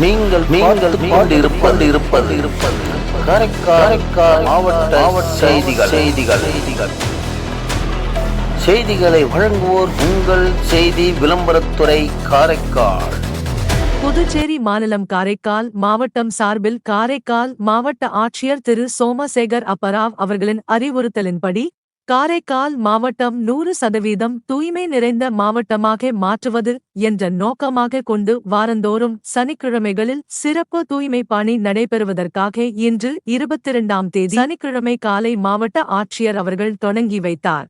நீங்கள் நீங்கள் இருப்பது இருப்பது இருப்பது காரைக்கால் மாவட்ட மாவட்ட செய்திகள் செய்திகள் செய்திகள். செய்திகளை வழங்குவோர் உங்கள் செய்தி விளம்பரத்துறை காரைக்கால். புதுச்சேரி மாநிலம் காரைக்கால் மாவட்டம் சார்பில் காரைக்கால் மாவட்ட ஆட்சியர் திரு சோமசேகர் அப்பராவ் அவர்களின் அறிவுறுத்தலின்படி காரைக்கால் மாவட்டம் நூறு சதவீதம் தூய்மை நிறைந்த மாவட்டமாக மாற்றுவது என்ற நோக்கமாக கொண்டு வாரந்தோறும் சனிக்கிழமைகளில் சிறப்பு தூய்மை பணி நடைபெறுவதற்காக இன்று இருபத்திரண்டாம் தேதி சனிக்கிழமை காலை மாவட்ட ஆட்சியர் அவர்கள் தொடங்கி வைத்தார்.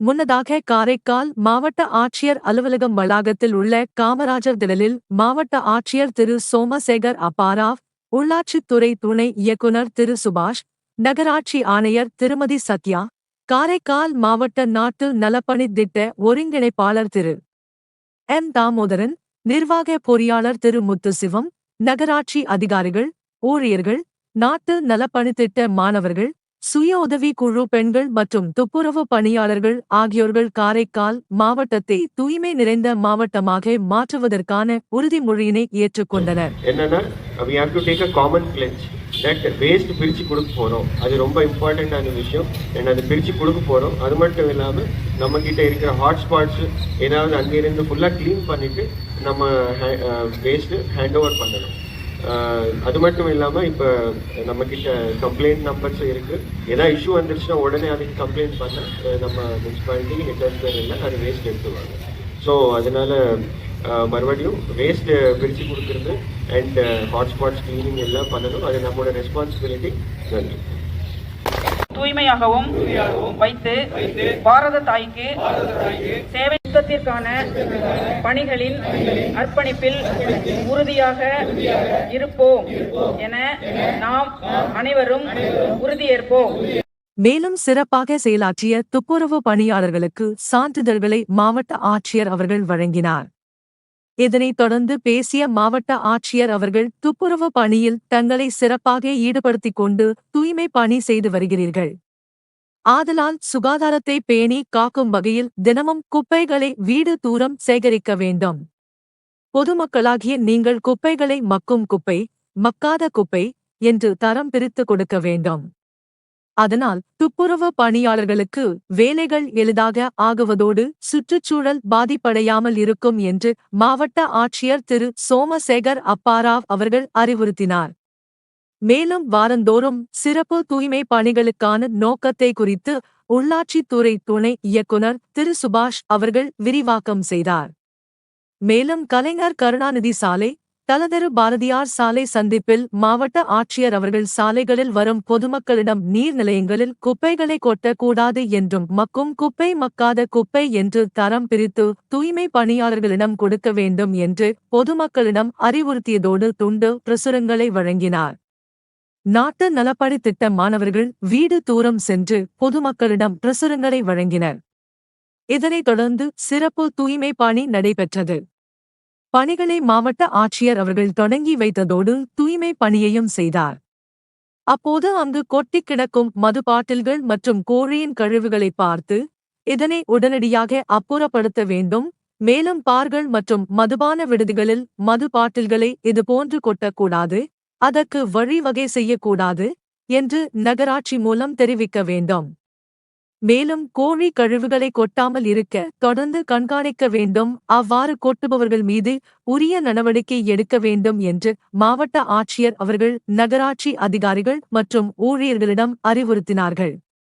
முன்னதாக காரைக்கால் மாவட்ட ஆட்சியர் அலுவலகம் வளாகத்தில் உள்ள காமராஜர் திடலில் மாவட்ட ஆட்சியர் திரு சோமசேகர் அப்பாராவ் உள்ளாட்சித்துறை துணை இயக்குனர் திரு சுபாஷ் நகராட்சி ஆணையர் திருமதி சத்யா காரைக்கால் மாவட்ட நாட்டு நலப்பணி திட்ட ஒருங்கிணைப்பாளர் திரு. எம். தாமோதரன் நிர்வாக பொறியாளர் திரு. முத்துசிவம் நகராட்சி அதிகாரிகள் ஊழியர்கள் நாட்டு நலப்பணி திட்ட மாணவர்கள் சுய உதவி குழு பெண்கள் மற்றும் துப்புரவு பணியாளர்கள் ஆகியோர்கள் காரைக்கால் மாவட்டத்தை தூய்மை நிறைந்த மாவட்டமாக மாற்றுவதற்கான உறுதிமொழியினை ஏற்றுக்கொண்டனர். தட் வேஸ்ட் பிரித்து கொடுக்க போகிறோம் அது ரொம்ப இம்பார்ட்டண்ட்டான விஷயம். And அது பிரித்து கொடுக்க போகிறோம் அது மட்டும் இல்லாமல் நம்மக்கிட்ட இருக்கிற ஹாட்ஸ்பாட்ஸு ஏதாவது அங்கேருந்து ஃபுல்லாக க்ளீன் பண்ணிவிட்டு நம்ம வேஸ்ட்டு ஹேண்ட் ஓவர் பண்ணணும். Uh, அது மட்டும் இல்லாமல் இப்போ நம்மக்கிட்ட கம்ப்ளைண்ட் நம்பர்ஸ் இருக்குது ஏதாவது இஷ்யூ வந்துருச்சுன்னா உடனே அதுக்கு கம்ப்ளைண்ட் பண்ணால் நம்ம முனிசிபாலிட்டி ஹெட் இல்லை. அது வேஸ்ட் எடுத்துவாங்க ஸோ அதனால் மறுபடியும் வேஸ்ட் பிரித்து கொடுக்கறது அண்ட் ஹாட்ஸ்பாட்ஸ் க்ளீனிங் எல்லாம் பண்ணணும். அது நம்மளோட ரெஸ்பான்சிபிலிட்டி நன்றி. தூய்மையாகவும் வைத்து பாரத தாய்க்கு சேவை யுத்தத்திற்கான பணிகளில் அர்ப்பணிப்பில் உறுதியாக இருப்போம் என நாம் அனைவரும் உறுதியேற்போம். மேலும் சிறப்பாக செயலாற்றிய துப்புரவு பணியாளர்களுக்கு சான்றிதழ்களை மாவட்ட ஆட்சியர் அவர்கள் வழங்கினார். இதனைத் தொடர்ந்து பேசிய மாவட்ட ஆட்சியர் அவர்கள் துப்புரவு பணியில் தங்களை சிறப்பாக ஈடுபடுத்திக் கொண்டு தூய்மை பணி செய்து வருகிறீர்கள். ஆதலால் சுகாதாரத்தை பேணி காக்கும் வகையில் தினமும் குப்பைகளை வீடு தூரம் சேகரிக்க வேண்டும். பொதுமக்களாகிய நீங்கள் குப்பைகளை மக்கும் குப்பை மக்காத குப்பை என்று தரம் பிரித்து கொடுக்க வேண்டும். அதனால் துப்புரவு பணியாளர்களுக்கு வேலைகள் எளிதாக ஆகுவதோடு சுற்றுச்சூழல் பாதிப்படையாமல் இருக்கும் என்று மாவட்ட ஆட்சியர் திரு. சோமசேகர் அப்பாராவ் அவர்கள் அறிவுறுத்தினார். மேலும் வாரந்தோறும் சிறப்பு தூய்மை பணிகளுக்கான நோக்கத்தை குறித்து உள்ளாட்சித்துறை துணை இயக்குனர் திரு. சுபாஷ் அவர்கள் விரிவாக்கம் செய்தார். மேலும் கலைஞர் கருணாநிதி சாலை தலதரு பாரதியார் சாலை சந்திப்பில் மாவட்ட ஆட்சியர் அவர்கள் சாலைகளில் வரும் பொதுமக்களிடம் நீர்நிலையங்களில் குப்பைகளை கொட்டக்கூடாது என்றும் மக்கும் குப்பை மக்காத குப்பை என்று தரம் பிரித்து தூய்மை பணியாளர்களிடம் கொடுக்க வேண்டும் என்று பொதுமக்களிடம் அறிவுறுத்தியதோடு துண்டு பிரசுரங்களை வழங்கினார். நாட்டு நலப்பணி திட்ட மாணவர்கள் வீடு தூரம் சென்று பொதுமக்களிடம் பிரசுரங்களை வழங்கினர். இதனைத் தொடர்ந்து சிறப்பு தூய்மை பணி நடைபெற்றது. பணிகளை மாவட்ட ஆட்சியர் அவர்கள் தொடங்கி வைத்ததோடு தூய்மை பணியையும் செய்தார். அப்போது அங்கு கொட்டிக் கிடக்கும் மது பாட்டில்கள் மற்றும் கோழியின் கழிவுகளை பார்த்து இதனை உடனடியாக அப்புறப்படுத்த வேண்டும். மேலும் பார்கள் மற்றும் மதுபான விடுதிகளில் மது பாட்டில்களை இதுபோன்று கொட்டக்கூடாது. அதற்கு வழிவகை செய்யக்கூடாது என்று நகராட்சி மூலம் தெரிவிக்க வேண்டும். மேலும் கோழி கழிவுகளை கொட்டாமல் இருக்க தொடர்ந்து கண்காணிக்க வேண்டும். அவ்வாறு கொட்டுபவர்கள் மீது உரிய நடவடிக்கை எடுக்க வேண்டும் என்று மாவட்ட ஆட்சியர் அவர்கள் நகராட்சி அதிகாரிகள் மற்றும் ஊழியர்களிடம் அறிவுறுத்தினார்கள்.